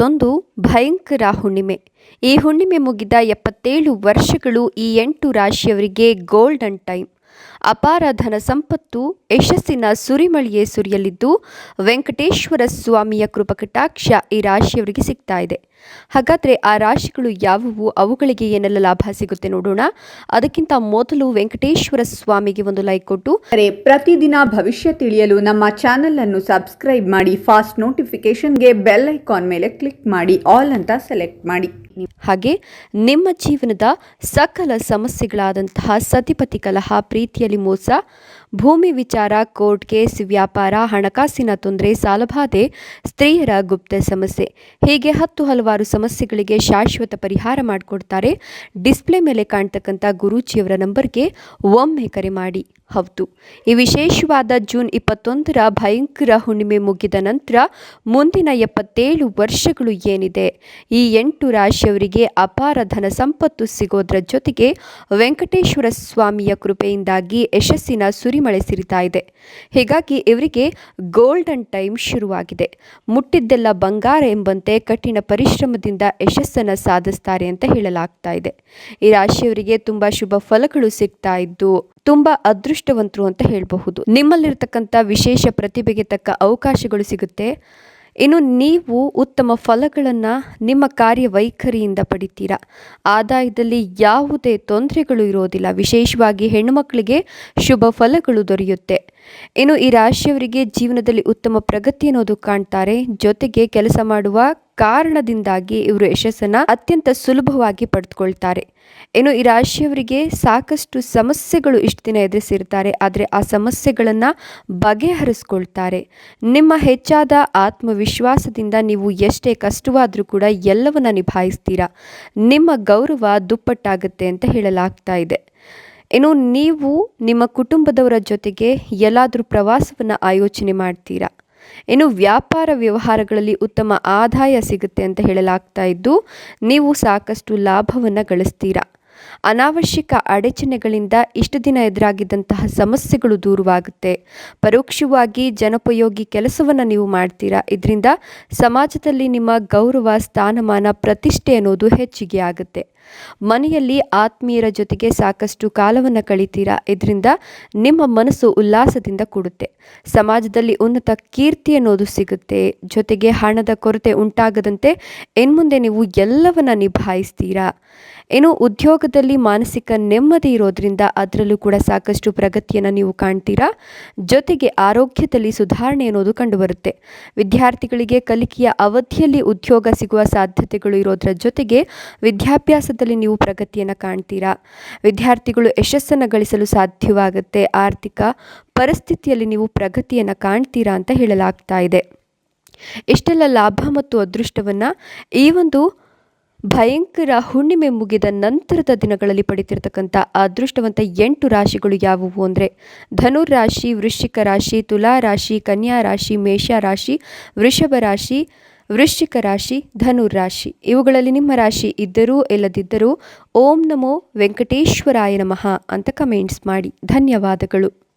ಇಪ್ಪತ್ತೊಂದು ಭಯಂಕರ ಹುಣ್ಣಿಮೆ. ಈ ಹುಣ್ಣಿಮೆ ಮುಗಿದ ಎಪ್ಪತ್ತೇಳು ವರ್ಷಗಳು ಈ ಎಂಟು ರಾಶಿಯವರಿಗೆ ಗೋಲ್ಡನ್ ಟೈಮ್ ಅಪಾರ ಧನ ಸಂಪತ್ತು ಯಶಸ್ಸಿನ ಸುರಿಮಳಿಯೇ ಸುರಿಯಲಿದ್ದು ವೆಂಕಟೇಶ್ವರ ಸ್ವಾಮಿಯ ಕೃಪಕಟಾಕ್ಷ ಈ ರಾಶಿಯವರಿಗೆ ಸಿಗ್ತಾ ಇದೆ. ಹಾಗಾದರೆ ಆ ರಾಶಿಗಳು ಯಾವುವು? ಅವುಗಳಿಗೆ ಏನೆಲ್ಲ ಲಾಭ ಸಿಗುತ್ತೆ ನೋಡೋಣ. ಅದಕ್ಕಿಂತ ಮೊದಲು ವೆಂಕಟೇಶ್ವರ ಸ್ವಾಮಿಗೆ ಒಂದು ಲೈಕ್ ಕೊಟ್ಟು. ಪ್ರತಿದಿನ ಭವಿಷ್ಯ ತಿಳಿಯಲು ನಮ್ಮ ಚಾನೆಲ್ ಅನ್ನು ಸಬ್ಸ್ಕ್ರೈಬ್ ಮಾಡಿ ಫಾಸ್ಟ್ ನೋಟಿಫಿಕೇಶನ್ಗೆ ಬೆಲ್ ಐಕಾನ್ ಮೇಲೆ ಕ್ಲಿಕ್ ಮಾಡಿ ಆಲ್ ಅಂತ ಸೆಲೆಕ್ಟ್ ಮಾಡಿ. ಹಾಗೆ ನಿಮ್ಮ ಜೀವನದ ಸಕಲ ಸಮಸ್ಯೆಗಳಾದಂತಹ ಸತಿಪತಿ ಕಲಹ ಪ್ರೀತಿಯಲ್ಲಿ Limosa ಭೂಮಿ ವಿಚಾರ, ಕೋರ್ಟ್ ಕೇಸ್, ವ್ಯಾಪಾರ, ಹಣಕಾಸಿನ ತೊಂದರೆ ಸಾಲಬಾಧೆ ಸ್ತ್ರೀಯರ ಗುಪ್ತ ಸಮಸ್ಯೆ. ಹೀಗೆ ಹತ್ತು ಹಲವಾರು ಸಮಸ್ಯೆಗಳಿಗೆ ಶಾಶ್ವತ ಪರಿಹಾರ ಮಾಡಿಕೊಡ್ತಾರೆ. ಡಿಸ್ಪ್ಲೇ ಮೇಲೆ ಕಾಣ್ತಕ್ಕಂಥ ಗುರೂಜಿಯವರ ನಂಬರ್ಗೆ ಒಮ್ಮೆ ಕರೆ ಮಾಡಿ ಹೌದು. ಈ ವಿಶೇಷವಾದ ಜೂನ್ ಇಪ್ಪತ್ತೊಂದರ ಭಯಂಕರ ಹುಣ್ಣಿಮೆ ಮುಗಿದ ನಂತರ ಮುಂದಿನ ಎಪ್ಪತ್ತೇಳು ವರ್ಷಗಳು ಏನಿದೆ? ಈ ಎಂಟು ರಾಶಿಯವರಿಗೆ ಅಪಾರ ಧನ ಸಂಪತ್ತು ಸಿಗೋದ್ರ ಜೊತೆಗೆ ವೆಂಕಟೇಶ್ವರ ಸ್ವಾಮಿಯ ಕೃಪೆಯಿಂದಾಗಿ ಯಶಸ್ಸಿನ ಸುರಿಮಳೆ ಸಿರಿತಾ ಇದೆ. ಹೀಗಾಗಿ ಇವರಿಗೆ ಗೋಲ್ಡನ್ ಟೈಮ್ ಶುರುವಾಗಿದೆ. ಮುಟ್ಟಿದ್ದೆಲ್ಲ ಬಂಗಾರ ಎಂಬಂತೆ ಕಠಿಣ ಪರಿಶ್ರಮದಿಂದ ಯಶಸ್ಸನ್ನು ಸಾಧಿಸ್ತಾರೆ ಅಂತ ಹೇಳಲಾಗ್ತಾ ಇದೆ. ಈ ರಾಶಿಯವರಿಗೆ ತುಂಬ ಶುಭ ಫಲಗಳು ಸಿಗ್ತಾ ಇದ್ದು ತುಂಬಾ ಅದೃಷ್ಟವಂತರು ಅಂತ ಹೇಳಬಹುದು. ನಿಮ್ಮಲ್ಲಿರ್ತಕ್ಕಂಥ ವಿಶೇಷ ಪ್ರತಿಭೆಗೆ ತಕ್ಕ ಅವಕಾಶಗಳು ಸಿಗುತ್ತೆ. ಇನ್ನು ನೀವು ಉತ್ತಮ ಫಲಗಳನ್ನು ನಿಮ್ಮ ಕಾರ್ಯವೈಖರಿಯಿಂದ ಪಡಿತೀರಾ? ಆದಾಯದಲ್ಲಿ ಯಾವುದೇ ತೊಂದರೆಗಳು ಇರೋದಿಲ್ಲ. ವಿಶೇಷವಾಗಿ ಹೆಣ್ಣುಮಕ್ಕಳಿಗೆ ಶುಭ ಫಲಗಳು ದೊರೆಯುತ್ತೆ. ಇನ್ನು ಈ ರಾಶಿಯವರಿಗೆ ಜೀವನದಲ್ಲಿ ಉತ್ತಮ ಪ್ರಗತಿ ಅನ್ನೋದು ಕಾಣ್ತಾರೆ. ಜೊತೆಗೆ ಕೆಲಸ ಮಾಡುವ ಕಾರಣದಿಂದಾಗಿ ಇವರು ಯಶಸ್ಸನ್ನು ಅತ್ಯಂತ ಸುಲಭವಾಗಿ ಪಡೆದುಕೊಳ್ತಾರೆ. ಇನ್ನು ಈ ರಾಶಿಯವರಿಗೆ ಸಾಕಷ್ಟು ಸಮಸ್ಯೆಗಳು ಇಷ್ಟು ದಿನ ಎದುರಿಸಿರ್ತಾರೆ. ಆದರೆ ಆ ಸಮಸ್ಯೆಗಳನ್ನು ಬಗೆಹರಿಸ್ಕೊಳ್ತಾರೆ. ನಿಮ್ಮ ಹೆಚ್ಚಾದ ಆತ್ಮವಿಶ್ವಾಸದಿಂದ ನೀವು ಎಷ್ಟೇ ಕಷ್ಟವಾದರೂ ಕೂಡ ಎಲ್ಲವನ್ನ ನಿಭಾಯಿಸ್ತೀರಾ. ನಿಮ್ಮ ಗೌರವ ದುಪ್ಪಟ್ಟಾಗುತ್ತೆ ಅಂತ ಹೇಳಲಾಗ್ತಾ ಇದೆ. ಇನ್ನು ನೀವು ನಿಮ್ಮ ಕುಟುಂಬದವರ ಜೊತೆಗೆ ಎಲ್ಲಾದರೂ ಪ್ರವಾಸವನ್ನು ಆಯೋಜನೆ ಮಾಡ್ತೀರಾ? ಇನ್ನು ವ್ಯಾಪಾರ ವ್ಯವಹಾರಗಳಲ್ಲಿ ಉತ್ತಮ ಆದಾಯ ಸಿಗುತ್ತೆ ಅಂತ ಹೇಳಲಾಗ್ತಾ ಇದ್ದು, ನೀವು ಸಾಕಷ್ಟು ಲಾಭವನ್ನು ಗಳಿಸ್ತೀರಾ? ಅನಾವಶ್ಯಕ ಅಡಚಣೆಗಳಿಂದ ಇಷ್ಟು ದಿನ ಎದುರಾಗಿದ್ದಂತಹ ಸಮಸ್ಯೆಗಳು ದೂರವಾಗುತ್ತೆ. ಪರೋಕ್ಷವಾಗಿ ಜನೋಪಯೋಗಿ ಕೆಲಸವನ್ನು ನೀವು ಮಾಡ್ತೀರಾ? ಇದರಿಂದ ಸಮಾಜದಲ್ಲಿ ನಿಮ್ಮ ಗೌರವ, ಸ್ಥಾನಮಾನ, ಪ್ರತಿಷ್ಠೆ ಅನ್ನೋದು ಹೆಚ್ಚಿಗೆ ಆಗುತ್ತೆ. ಮನೆಯಲ್ಲಿ ಆತ್ಮೀಯರ ಜೊತೆಗೆ ಸಾಕಷ್ಟು ಕಾಲವನ್ನು ಕಳಿತೀರಾ? ಇದರಿಂದ ನಿಮ್ಮ ಮನಸ್ಸು ಉಲ್ಲಾಸದಿಂದ ಕೂಡುತ್ತೆ. ಸಮಾಜದಲ್ಲಿ ಉನ್ನತ ಕೀರ್ತಿ ಅನ್ನೋದು ಸಿಗುತ್ತೆ. ಜೊತೆಗೆ ಹಣದ ಕೊರತೆ ಉಂಟಾಗದಂತೆ ಇನ್ಮುಂದೆ ನೀವು ಎಲ್ಲವನ್ನ ನಿಭಾಯಿಸ್ತೀರಾ? ಏನು ಉದ್ಯೋಗದಲ್ಲಿ ಮಾನಸಿಕ ನೆಮ್ಮದಿ ಇರೋದ್ರಿಂದ ಅದರಲ್ಲೂ ಕೂಡ ಸಾಕಷ್ಟು ಪ್ರಗತಿಯನ್ನು ನೀವು ಕಾಣ್ತೀರಾ? ಜೊತೆಗೆ ಆರೋಗ್ಯದಲ್ಲಿ ಸುಧಾರಣೆ ಅನ್ನೋದು ಕಂಡುಬರುತ್ತೆ. ವಿದ್ಯಾರ್ಥಿಗಳಿಗೆ ಕಲಿಕೆಯ ಅವಧಿಯಲ್ಲಿ ಉದ್ಯೋಗ ಸಿಗುವ ಸಾಧ್ಯತೆಗಳು ಇರೋದ್ರ ಜೊತೆಗೆ ವಿದ್ಯಾಭ್ಯಾಸದಲ್ಲಿ ನೀವು ಪ್ರಗತಿಯನ್ನು ಕಾಣ್ತೀರಾ? ವಿದ್ಯಾರ್ಥಿಗಳು ಯಶಸ್ಸನ್ನು ಗಳಿಸಲು ಸಾಧ್ಯವಾಗುತ್ತೆ. ಆರ್ಥಿಕ ಪರಿಸ್ಥಿತಿಯಲ್ಲಿ ನೀವು ಪ್ರಗತಿಯನ್ನು ಕಾಣ್ತೀರಾ ಅಂತ ಹೇಳಲಾಗ್ತಾ ಇದೆ. ಇಷ್ಟೆಲ್ಲ ಲಾಭ ಮತ್ತು ಅದೃಷ್ಟವನ್ನು ಈ ಒಂದು ಭಯಂಕರ ಹುಣ್ಣಿಮೆ ಮುಗಿದ ನಂತರದ ದಿನಗಳಲ್ಲಿ ಪಡಿತಿರ್ತಕ್ಕಂಥ ಅದೃಷ್ಟವಂತ ಎಂಟು ರಾಶಿಗಳು ಯಾವುವು ಅಂದರೆ ಧನುರ್ ರಾಶಿ ವೃಶ್ಚಿಕ ರಾಶಿ ತುಲಾ ರಾಶಿ ಕನ್ಯಾ ರಾಶಿ ಮೇಷ ರಾಶಿ ವೃಷಭ ರಾಶಿ ವೃಶ್ಚಿಕ ರಾಶಿ ಧನುರ್ ರಾಶಿ ಇವುಗಳಲ್ಲಿ ನಿಮ್ಮ ರಾಶಿ ಇದ್ದರೂ ಇಲ್ಲದಿದ್ದರೂ ಓಂ ನಮೋ ವೆಂಕಟೇಶ್ವರಾಯ ನಮಃ ಅಂತ ಕಮೆಂಟ್ಸ್ ಮಾಡಿ. ಧನ್ಯವಾದಗಳು.